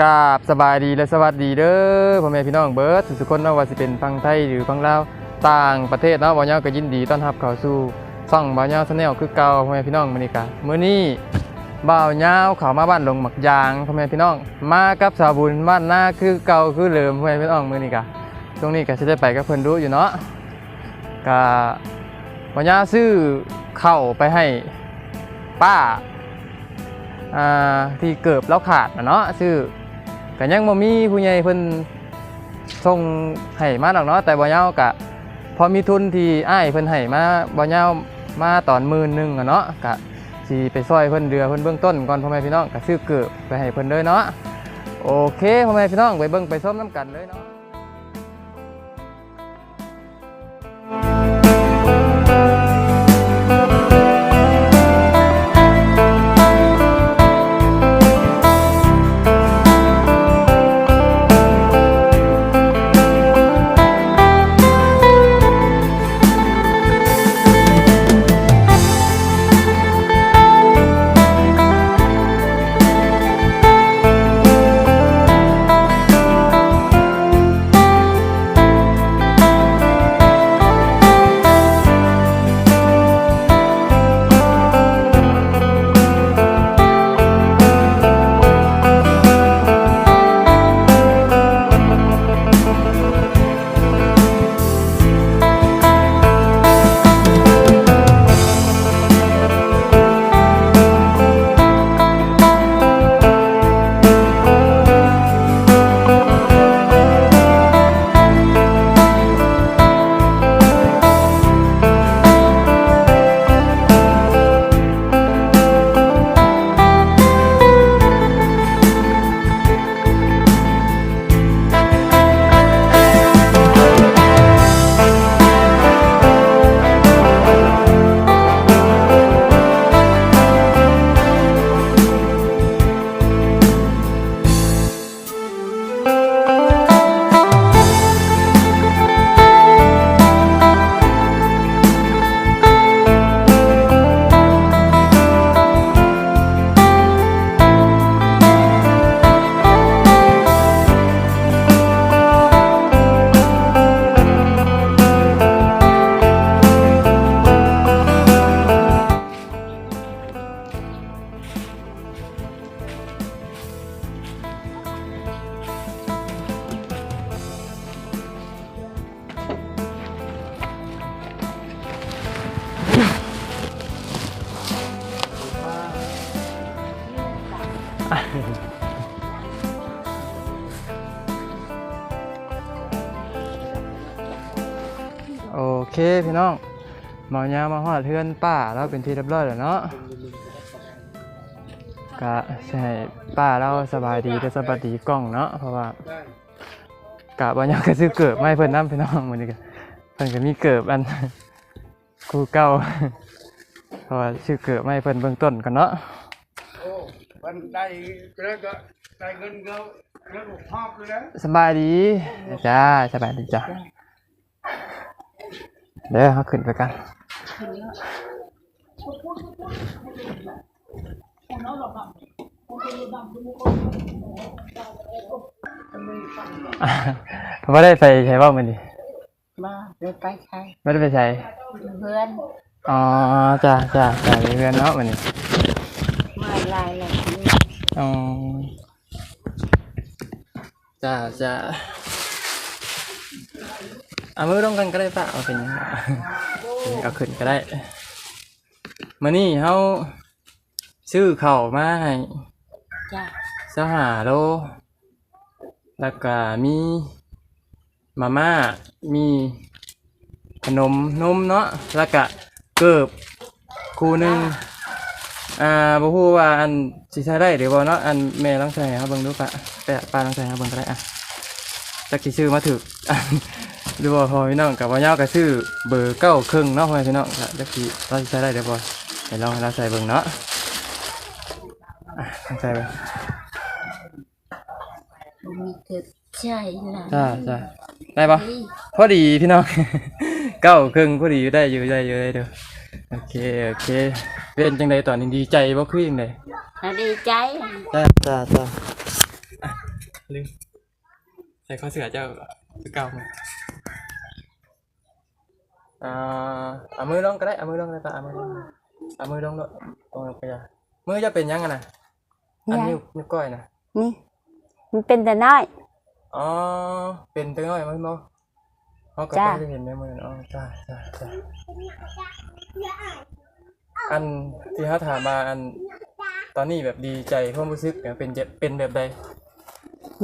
กราบสบายดีและสวัสดีเด้อพ่อแม่พี่น้องเบิร์ดทุกคนเนาะว่าสิเป็นฟังไทยหรือฟังลาวต่างประเทศเนาะบ่าวเหยาก็ยินดีต้อนรับเข้าสู่ช่องบ่าวเหยาชาแนลคือเก่าพ่อแม่พี่น้องมื้อนี้ก็มื้อนี้บ่าวเหยาเข้ามาบ้านหลงหมักยางพ่อแม่พี่น้อง มากับสาวบุญบ้านหน้าคือเก่าคือเดิมพ่อแม่พี่น้องมื้อนี้ก็ช่วงนี้ก็สิได้ไปกับเพิ่นดูอยู่เนาะก็บ่าวเหยาซื้อเข้าไปให้ป้าอ่าที่เกิบแล้วขาดนะเนาะชื่อ ก็ยังบ่มีผู้ใหญ่เพิ่นส่งให้มาดอกเนาะแต่บ่ยาวก็พอมีทุนที่อ้ายเพิ่นให้มาบ่ยาวมาตอนมื่นหนึงอะเนาะก็สิไปซอยเพิ่นเรือเพิ่นเบื้องต้นก่อนพ่อแม่พี่น้องก็ซื้อเกือบไปให้เพิ่นเลยเนาะโอเคพ่อแม่พี่น้องไปเบิ่งไปซ้อมน้ำกันเลยเนาะ พี่น้องเมายามาฮอดเทือนป้าแล้วเป็นที่เรียบร้อยแล้วเนาะก็ใช่ป้าเราสบายดีแต่สบายดีกล้องเนาะเพราะว่ากะบ่ยากก็ซื้อเกิบไม่เพิ่นนํพี่น้องมื้อนี้ก็เพิ่นก็มีเกิบอันคู่เก่าเพราะว่าซื้อเกิบไม่เพิ่นเบื้องต้นก่อนเนาะโอ้มันได้แล้วก็ได้เงินก็แล้วก็ภาพเลยนะสบายดีจ้าสบายดีจ้า เดี๋ยวเขาขึ้นไปกันผมไม่ได้ไปใช้ว่ามันดิมาเดินไปใช้ไม่ได้ไปใช้เพื่อน อ๋อจ้าจ้าจ้ามีเพื่อนเนาะมันนี่มาลายอะไรนี่อ๋อจ้าจ้า เอามือร่วมกันก็ได้ปะเอาเป็นยังไงเอาขึ้นก็ได้มานี่เขาซื้อเข่ามาให้จ้าสหาโลแล้วก็มีมาม่ามีขนมนมเนาะแล้วก็เกิบคู่หนึ่งอ่าบ่ฮู้ว่าอันสิใช้ได้หรือบ่เนาะอันแม่ลองใส่ให้เฮาเบิ่งดูปะแปะป้าลองใส่ให้เฮาเบิ่งก็ได้อะจักสิซื้อมาถึกอัน หรือว่าพอพี่น้องกับว่ายาวก็ซื้อเบอร์เก้าครึ่งเนาะพ่อแม่พี่น้องก็จักสิเราสิใช้ได้หรือบ่ให้ลองให้เราใส่เบิ่งเนาะอะลองใส่เบิ่งบ่มีเกิดใจละจ้าจ้าได้ปะพอดีพี่น้องเก้าครึ่งพอดีอยู่ได้อยู่ได้อยู่ได้เด้อโอเคโอเคเป็นจังไดตอนนี้ดีใจบ่คือจังไดน่าดีใจจ้าจ้าจ้าลืมใส่ข้อเสือเจ้าคือเก่ามา อ่าเอามือลงก็ได้เอามือลงก็ได้ปะเอามือลงเอามือลงด้วยตรงไปจ้ะมือจะเป็นยังไงนะอันยังนิ้วนิ้วก้อยนะนี่ มันเป็นแต่น้อยอ๋อเป็นตัวน้อยมั้งเนาะเขาก็จ้ะจะเห็นในมืออ๋อจ้าจ้าจ้าอันที่เขาถามมาอัน ตอนนี้แบบดีใจความรู้สึกเนี่ยเป็นจะเป็นแบบใด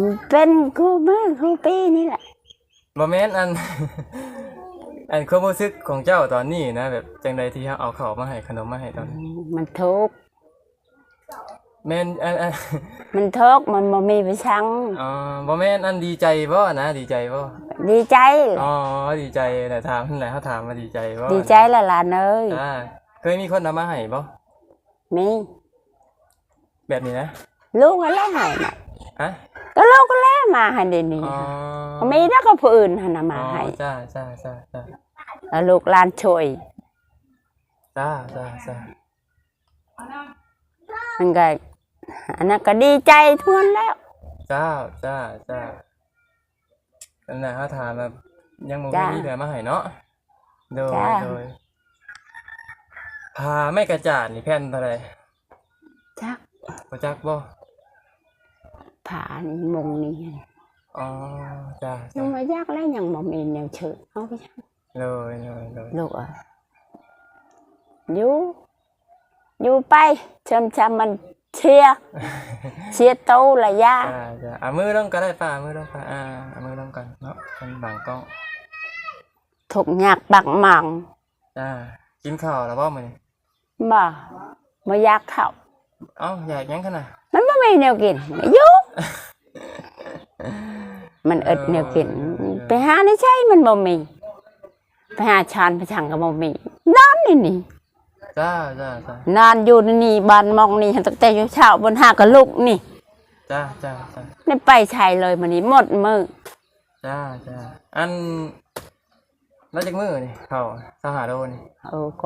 มันเป็นครูมือครูปีนี่แหละโมเมนต์อัน อันความรู้สึกของเจ้าตอนนี้นะแบบจังใดที่เขาเอาข้าวมาให้ขนมมาให้ตอนนี้มันทุกข์แม่นอันอันมันทุกข์มันบ่มีไปชังอ๋อโมเมนต์อันดีใจบ่นะดีใจบ่ดีใจ อ๋อดีใจแต่ถามนั่นแหละเขาถามมาดีใจบ่ดีใจละหลานเอ้ยอ่าเคยมีคนนำมาให้บ่มีแบบนี้นะลูกก็แล้วให้น่ะฮะ ก็ลูกก็แล้วมาให้เดี๋ยวนี้อ๋อก็มีแล้วก็ผู้อื่นหันน่ะมาอ๋อให้จ้าจ้าจ้าจ้าแล้วลูกหลานช่วยจ้าจ้าจ้ามันก็อันนั้นก็ดีใจทวนแล้ว จ้าจ้าจ้านั่นแหละเขาถามแบบยังบ่จ้ามีแบบมาให้เนาะโดยจ้า โดยพาไม่กระจาดนี่แผ่นเท่าไหร่จักบ่จักบ่ ผานี่มงนี่อ๋อจ้ายัจ้างมายากแล้วยังบ่มีแนวเชิญเอาไปจังเลยเลยเลยลูกเอะอยู่อยู่ไปชมชำมันเชียร์ เชียร์โตละยาจ้าจ้าเอามือลงก็ได้ป่ามือลงป่าอ่าเอามือลงกันเนาะมันบางกล้องถูกยากบักหมังจ้ากินข้าวแล้วบ่มื้อนี้บ่บ่อยากเข้าเอ้าอยากหยังขนาดมันบ่มีแนวกินอยู่ มันเอิดแนวกินไปหาในใช่มันบ่มีไปหาชานไปชังก็บ่มีนอนนี่นี่จ้าจ้าจ้านอนอยู่ในนี่บ้านมองนี่ตั้งแต่เช้าบนหากับลูกนี่จ้าจ้าจ้าไม่ไปใช้เลยมันนี้หมดมือจ้าจ้าอันแล้วจากมือนี่เข้าสหาโดนี่โอ้โก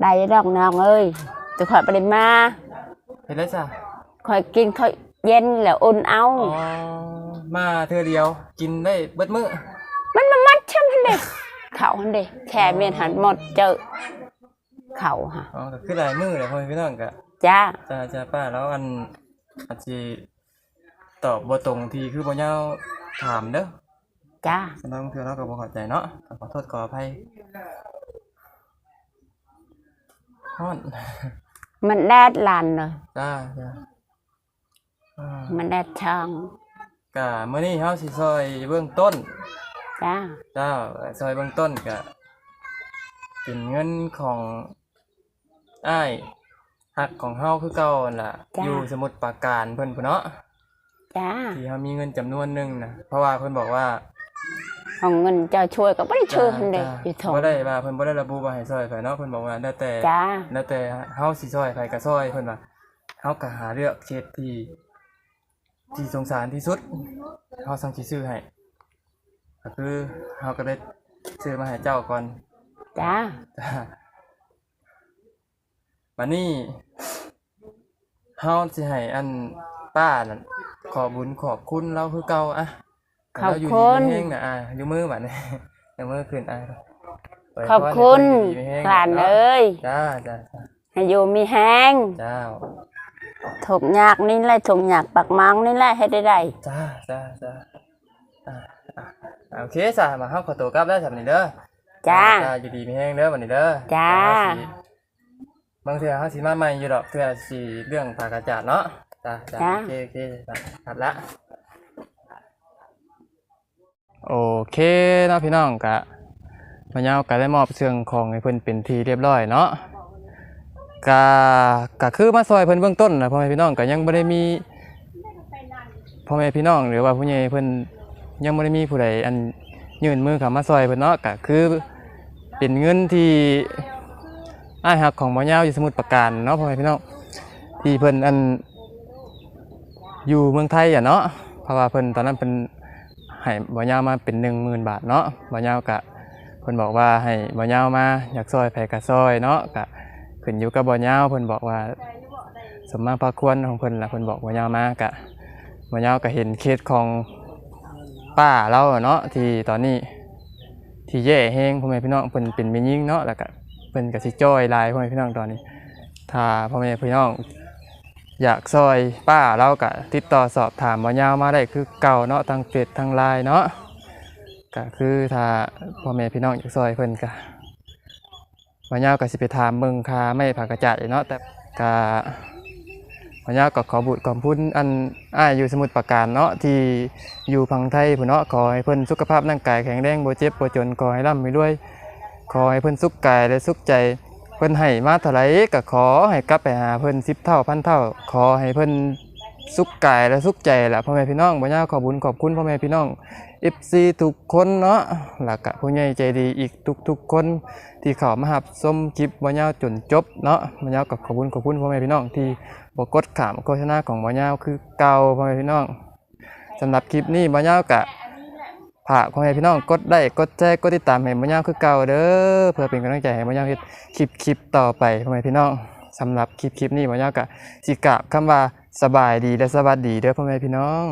ได้ดอกน้องเอ้ยแต่ข่อยไปได้มาเห็นแล้วจ้ะข่อยกินข้าว เย็นแล้วอุ่นเอา อ๋อมาเธอเดียว กินได้เบิดมือมันมามัดฉันหันเด็กเขาหันเด็กแช่เมียนหันหมดเจอ เขาฮะอ๋อก็คือหลายมือเลยพ่อพี่น้องกะจ้าจ้าจ้าป้าแล้วอันอาจจะตอบบ่ตรงที่คือบ่ยาวถามเด้อจ้าสำหรับบางเทื่อเราก็บ่เข้าใจเนาะขอโทษขออภัยฮ้อนมันแดดลานเลยจ้าจ้า อ่ามันแดดช่างกะมื้อนี้เฮาสิซอยเบื้องต้นจ้าเจ้าซอยเบื้องต้นก็เป็นเงินของอ้ายหักของเฮาคือเก่านั่นล่ะอยู่สมุทรปราการเพิ่นพุ่นเนาะจ้าที่เฮามีเงินจำนวนหนึงนะเพราะว่าเพิ่นบอกว่าเอาเงินเจ้าช่วยก็ไม่ได้ช่วยหันเด็กจ้าอยู่ทงบ่ได้ว่าเพิ่นบ่ได้ระบุว่าให้ซอยไผเนาะเพิ่นบอกว่าแล้วแต่จ้าแล้วแต่เฮาสิซอยไผก็ซอยเพิ่นว่าเฮาก็หาเลือกเช็ดที่ ที่สงสารที่สุดเฮาสั่งสิซื้อให้ก็คือเฮาก็ได้ซื้อมาให้เจ้าก่อนจ้าจ้าวันนี้เฮาสิให้อันป้านั่นขอบุญขอบคุณเราคือเก่าอะขอบเราอยู่คุดีณมีแห้งนะอะอยู่มือบัดนี้อยู่มือขึ้นอะไว้ขอบคุณขอให้เพิ่นอยู่ดีมีแห้งหลานเอ้ยจ้าจ้าจ้าให้อยู่มีแห้งเจ้า ถูกยากนี่แหละถูกยากปักมังนี่แหละให้ได้ได้จ้าจ้าจ้าอะอะโอเคจ้ะมาเฮาขอตัวกลับแล้วสำนี้เด้อจ้าจ้า อยู่ดีมีแห้งเด้อบัดนี้เด้อจ้าเดี๋ยวเฮสิบางเทื่อเฮาสิมาใหม่อยู่ดอกเทื่อสิเรื่องปากกาจาดเนาะจ้าจ้าจ้าโอเคโอเคจ้ะตัดละโอเคเนาะพี่น้องกะมาเยาวก็ได้มอบเสื่องของให้เพิ่นเป็นทีเรียบร้อยเนาะ กะกะคือมาซอยเพิ่นเบื้องต้นนะพ่อแม่พี่น้องก็ยังบ่ได้มีพ่อแม่พี่น้องหรือว่าผู้ใหญ่เพิ่นยังบ่ได้มีผู้ใดอันยื่นมือเข้ามาซอยเพิ่นเนาะก็คือเป็นเงินที่อ้ายหักของบ่ยาวอยู่สมุทรปราการเนาะพ่อแม่พี่น้องที่เพิ่นอันอยู่เมืองไทยอะเนาะเพราะว่าเพิ่นตอนนั้นเพิ่นให้บ่ยาวมาเป็นหนึ่งหมื่นบาทเนาะบ่ยาวกะเพิ่นบอกว่าให้บ่ยาวมาอยากซอยไผกะซอยเนาะกะ ขึ้นอยู่กับบ่ยาวเพิ่นบอกว่าสมมาพระควรของเพิ่นล่ะเพิ่นบอกบ่ยาวมากะบ่ยาวก็เห็นเคสของป้าเราเนาะที่ตอนนี้ที่แย่แฮงพ่อแม่พี่น้องเพิ่นเป็นแม่ยิ่งเนาะแล้วก็เพิ่นก็สิจ้อยลายพ่อแม่พี่น้องตอนนี้ ถ้าพ่อแม่พี่น้อง อยากซอยป้าเราก็ติดต่อสอบถามบ่ยาวมาได้คือเก่าเนาะทางเฟซทางไลน์เนาะก็คือถ้าพ่อแม่พี่น้องอยากซอยเพิ่นก็ บ่ยาก็สิไปถามเบิ่งค่าไม่ผักกระจายเนาะแต่ก็บ่ยาก็ขอบุญขอบคุณอันอ้ายอยู่สมุทรปราการเนาะที่อยู่พังไทยพุ่นเนาะขอให้เพิ่นสุขภาพร่างกายแข็งแรงบ่เจ็บบ่จนขอให้ร่ำให้วย ขอให้เพิ่นสุขกายและสุขใจเพิ่นให้มาเท่าไรก็ขอให้กลับไปหาเพิ่น10เท่าพันเท่า ขอให้เพิ่น สุขกายและสุขใจล่ะพ่อแม่พี่น้องบ่ยาขอบุญขอบคุณพ่อแม่พี่น้อง FC ทุกคนเนาะแล้วก็ผู้ใหญ่ใจดีอีกทุกๆคนที่เข้ามารับชมคลิปบ่ยาวจนจบเนาะบ่ยาวก็ขอบคุณขอบคุณพ่อแม่พี่น้องที่บ่กดขามโฆษณาของบ่ยาคือเก่าพ่อแม่พี่น้องสำหรับคลิปนี้บ่ยาวก็ฝากพ่อแม่พี่น้องกดไลค์กดแชร์กดติดตามให้บ่ยาวคือเก่าเด้อเพื่อเป็นกำลังใจให้บ่ยาวเฮ็ดคลิปคลิปต่อไปพ่อแม่พี่น้อง สำหรับคลิปคลิปนี้บ่ยาวก็สิกราบคำว่าสบายดีและสวัสดีเด้อพ่อแม่พี่น้อง